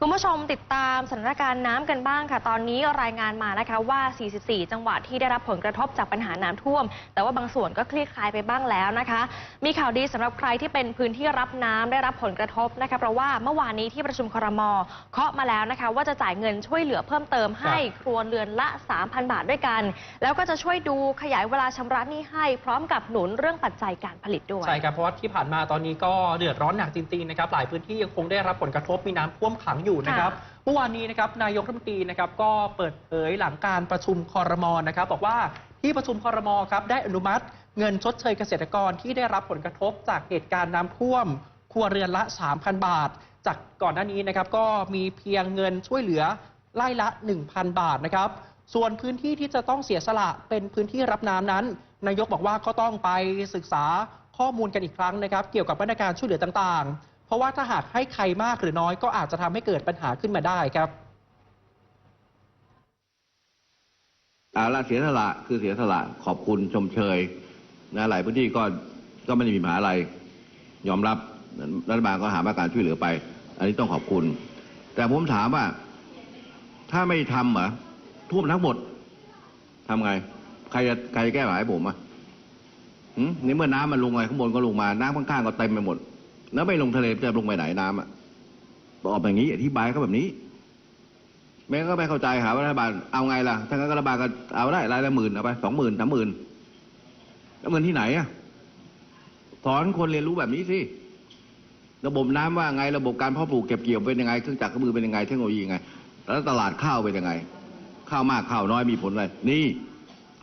คุณผู้ชมติดตามสถานการณ์น้ำกันบ้างค่ะ ตอนนี้รายงานมานะคะว่า 44 จังหวัดที่ได้รับผลกระทบจากปัญหาน้ำท่วม แต่ว่าบางส่วนก็คลี่คลายไปบ้างแล้วนะคะ มีข่าวดีสำหรับใครที่เป็นพื้นที่รับน้ำได้รับผลกระทบนะคะ เพราะว่าเมื่อวานนี้ที่ประชุมครมเคาะมาแล้วนะคะ ว่าจะจ่ายเงินช่วยเหลือเพิ่มเติมให้ครัวเรือนละ 3,000 บาทด้วยกัน แล้วก็จะช่วยดูขยายเวลาชำระหนี้ให้ พร้อมกับหนุนเรื่องปัจจัยการผลิตด้วยใช่ครับเพราะว่าที่ผ่านมาตอนนี้ก็เดือดร้อนหนักจริงๆนะครับหลายพื้นที่ยังคงได้รับผลกระทบมีน้ำท่วมขังอยู่นะครับค่ะเมื่อวานนี้นะครับนายกรัฐมนตรีนะครับก็เปิดเผยหลังการประชุมคอรมอนะครับบอกว่าที่ประชุมคอรมอครับได้อนุมัติ เงินชดเชยเกษตรกรที่ได้รับผลกระทบจากเหตุการณ์น้ำท่วม ครัวเรือนละ 3,000 บาท จากก่อนหน้านี้นะครับก็มีเพียงเงินช่วยเหลือไล่ละ 1,000 บาทนะครับส่วนพื้นที่ที่จะต้องเสียสละเป็นพื้นที่รับน้ำนั้น นายกบอกว่าก็ต้องไปศึกษาข้อมูลกันอีกครั้งนะครับ เกี่ยวกับมาตรการช่วยเหลือต่างๆ เพราะว่าถ้าหากให้ใครมากหรือน้อยก็อาจจะทำให้เกิดปัญหาขึ้นมาได้ครับอาละเสียสละคือเสียสละขอบคุณชมเชยนะหลายพื้นที่ก็ก็ไม่ได้มีปัญหาอะไร ยอมรับรัฐบาลก็หามาตรการช่วยเหลือไป อันนี้ต้องขอบคุณ แต่ผมถามว่า ถ้าไม่ทำเหรอท่วมทั้งหมดทำไง ใครจะใครจะแก้ปัญหาให้ผมอะหืมในเมื่อน้ำมันลงไปข้างบนก็ลงมา น้ำข้างๆก็เต็มไปหมด แล้วไม่ลงทะเลจะลงไปไหนน้ำอะตอบอย่างนี้อธิบายก็แบบนี้ แม่ก็ไม่เข้าใจหาว่ารัฐบาลเอาไงล่ะถ้างั้นรัฐบาลก็เอาได้รายละหมื่นเอาไปสองหมื่นสามหมื่นแล้วเงินที่ไหนอะสอนคนเรียนรู้แบบนี้สิระบบน้ำว่าไงระบบการเพาะปลูกเก็บเกี่ยวเป็นยังไงเครื่องจักรเครื่องมือเป็นยังไงเทคโนโลยียังไง แล้วตลาดข้าวเป็นยังไงข้าวมากข้าวน้อยมีผลอะไรนี่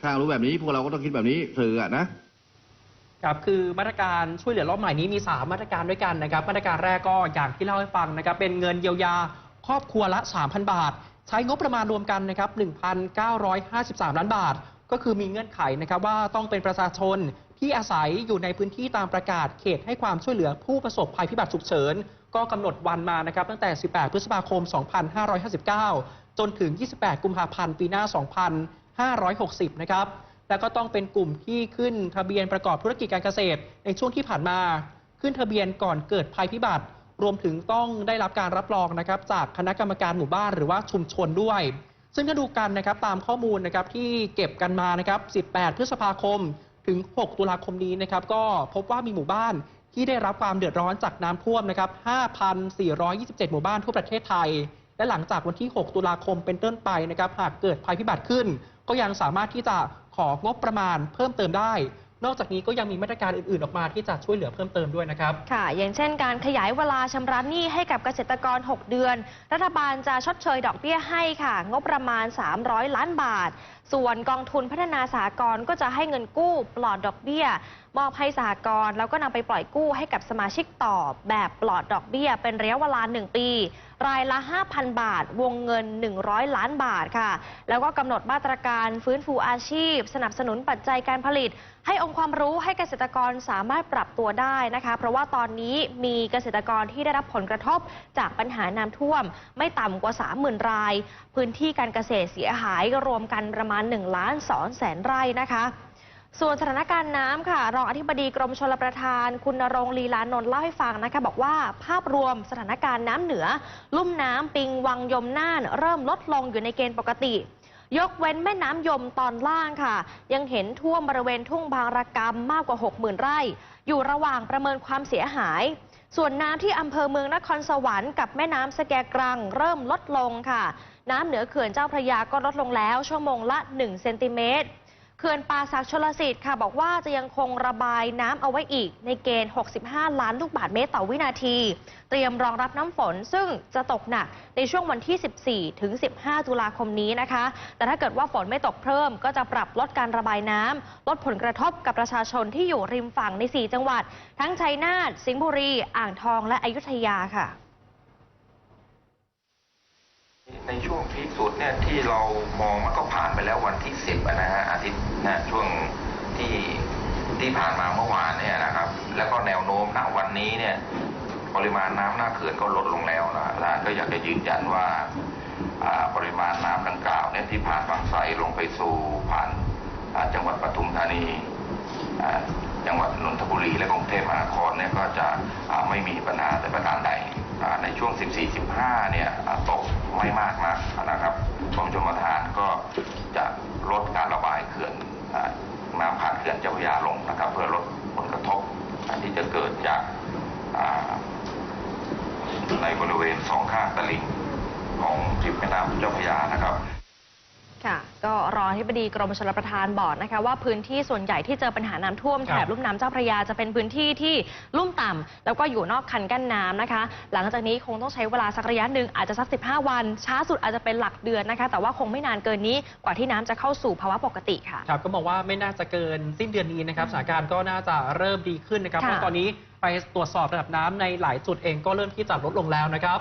ถ้ารู้แบบนี้พวกเราก็ต้องคิดแบบนี้สื่ออะนะ ครับคือมาตรการช่วยเหลือรอบใหม่นี้มี 3 มาตรการด้วยกันนะครับ มาตรการแรกก็อย่างที่เล่าให้ฟังนะครับ เป็นเงินเยียวยาครอบครัวละ 3,000 บาท ใช้งบประมาณรวมกันนะครับ 1,953 ล้านบาท ก็คือมีเงื่อนไขนะครับว่าต้องเป็นประชาชนที่อาศัยอยู่ในพื้นที่ตามประกาศเขตให้ความช่วยเหลือผู้ประสบภัยพิบัติฉุกเฉิน ก็กำหนดวันมานะครับตั้งแต่ 18 พฤษภาคม 2559 จนถึง 28 กุมภาพันธ์ ปีหน้า 2560 นะครับ แล้วก็ต้องเป็นกลุ่มที่ขึ้นทะเบียนประกอบธุรกิจการเกษตร ในช่วงที่ผ่านมา ขึ้นทะเบียนก่อนเกิดภัยพิบัติ รวมถึงต้องได้รับการรับรองนะครับ จากคณะกรรมการหมู่บ้านหรือว่าชุมชนด้วย ซึ่งถ้าดูกันนะครับตามข้อมูลนะครับที่เก็บกันมานะครับ 18 พฤษภาคม ถึง 6 ตุลาคมนี้นะครับก็พบว่ามีหมู่บ้านที่ได้รับความเดือดร้อนจากน้ำท่วมนะครับ 5,427 หมู่บ้านทั่วประเทศไทย และหลังจากวันที่ 6 ตุลาคมเป็นต้นไปนะครับ หากเกิดภัยพิบัติขึ้น ก็ยังสามารถที่จะ ของบประมาณเพิ่มเติมได้ นอกจากนี้ก็ยังมีมาตรการอื่นๆ ออกมาที่จะช่วยเหลือเพิ่มเติมด้วยนะครับ ค่ะ อย่างเช่นการขยายเวลาชำระหนี้ให้กับเกษตรกร 6 เดือน รัฐบาลจะชดเชยดอกเบี้ยให้ค่ะ งบประมาณ 300 ล้านบาท ส่วนกองทุนพัฒนาสากรณก็จะให้เงินกู้ปลอดดอกเบี้ย มอบให้สหกรณ์แล้วก็นำไปปล่อยกู้ให้กับสมาชิกต่อ แบบปลอดดอกเบี้ย เป็นระยะเวลา 1 ปี รายละ 5,000 บาท วงเงิน 100 ล้านบาทค่ะ แล้วก็กำหนดมาตรการฟื้นฟูอาชีพ สนับสนุนปัจจัยการผลิต ให้องค์ความรู้ให้เกษตรกรสามารถปรับตัวได้นะคะ เพราะว่าตอนนี้มีเกษตรกรที่ได้รับผลกระทบจากปัญหาน้ำท่วม ไม่ต่ำกว่า 30,000 ราย พื้นที่การเกษตรเสียหายรวมกันประมาณ1ล้าน2แสนไร่นะคะ ส่วนสถานการณ์น้ำค่ะ รองอธิบดีกรมชลประทาน คุณนรงลีลานนท์เล่าให้ฟังนะคะ บอกว่าภาพรวมสถานการณ์น้ำเหนือ ลุ่มน้ำปิงวังยมน่าน เริ่มลดลงอยู่ในเกณฑ์ปกติ ยกเว้นแม่น้ำยมตอนล่างค่ะ ยังเห็นท่วมบริเวณทุ่งบางระกำมมากกว่า 60,000 ไร่ อยู่ระหว่างประเมินความเสียหาย ส่วนน้ำที่อำเภอเมืองนครสวรรค์กับแม่น้ำสแกกรัง เริ่มลดลงค่ะ น้ำเหนือเขื่อนเจ้าพระยาก็ลดลงแล้ว ชั่วโมงละ 1 เซนติเมตร ขื่อนป่าศักดิ์ชลสิทธิ์ค่ะบอกว่าจะยังคงระบายน้ำเอาไว้อีกในเกณฑ์ 65 ล้านลูกบาศก์เมตรต่อวินาที เตรียมรองรับน้ำฝนซึ่งจะตกหนักในช่วงวันที่ 14 ถึง 15 ตุลาคมนี้นะคะ แต่ถ้าเกิดว่าฝนไม่ตกเพิ่ม ก็จะปรับลดการระบายน้ำลดผลกระทบกับประชาชนที่อยู่ริมฝั่งใน 4 จังหวัด ทั้งชัยนาทสิงห์บุรี อ่างทองและอยุธยาค่ะ ในช่วงพีคสุดเนี่ยที่เรามองมันก็ผ่านไปแล้ววันที่สิบนะฮะอาทิตย์นะช่วงที่ที่ผ่านมาเมื่อวานเนี่ยนะครับ แล้วก็แนวโน้มณวันนี้เนี่ยปริมาณน้ำหน้าเขื่อนก็ลดลงแล้วนะและก็อยากจะยืนยันว่าปริมาณน้ำดังกล่าวเนี่ยที่ผ่านบางไทรลงไปสู่ผ่านจังหวัดปทุมธานีจังหวัดนนทบุรีและกรุงเทพมหานครเนี่ยก็จะไม่มีปัญหาแต่ประการใดในช่วง 14-15 เนี่ยอ่า ไม่มากนักนะครับกรมชลประทานก็จะลดการระบายเขื่อนน้ำผ่านเขื่อนเจ้าพระยาลงนะครับ เพื่อลดผลกระทบที่จะเกิดจากในบริเวณสองข้างตลิ่งของริมแม่น้ำเจ้าพระยานะครับ ค่ะ ก็รองอธิบดีกรมชลประทานบอกนะคะ ว่าพื้นที่ส่วนใหญ่ที่เจอปัญหาน้ำท่วมคแถรับบลุ่มน้ำเจ้าพระยาจะเป็นพื้นที่ที่ลุ่มต่ำแล้วก็อยู่นอกคันกั้นน้ำนะคะ หลังจากนี้คงต้องใช้เวลาสักระยะหนึ่งอาจจะสัก 15 วัน ช้าสุดอาจจะเป็นหลักเดือนนะคะ แต่ว่าคงไม่นานเกินนี้กว่าที่น้ำจะเข้าสู่ภาวะปกติค่ะ ครับก็มองว่าไม่น่าจะเกินสิ้นเดือนนี้นะครับสถานการณ์ก็น่าจะเริ่มดีขึ้นนะครับค่ะเพราะตอนนี้ไปตรวจสอบระดับน้ำในหลายจุดเองก็เริ่มที่จะลดลงแล้วนะครับ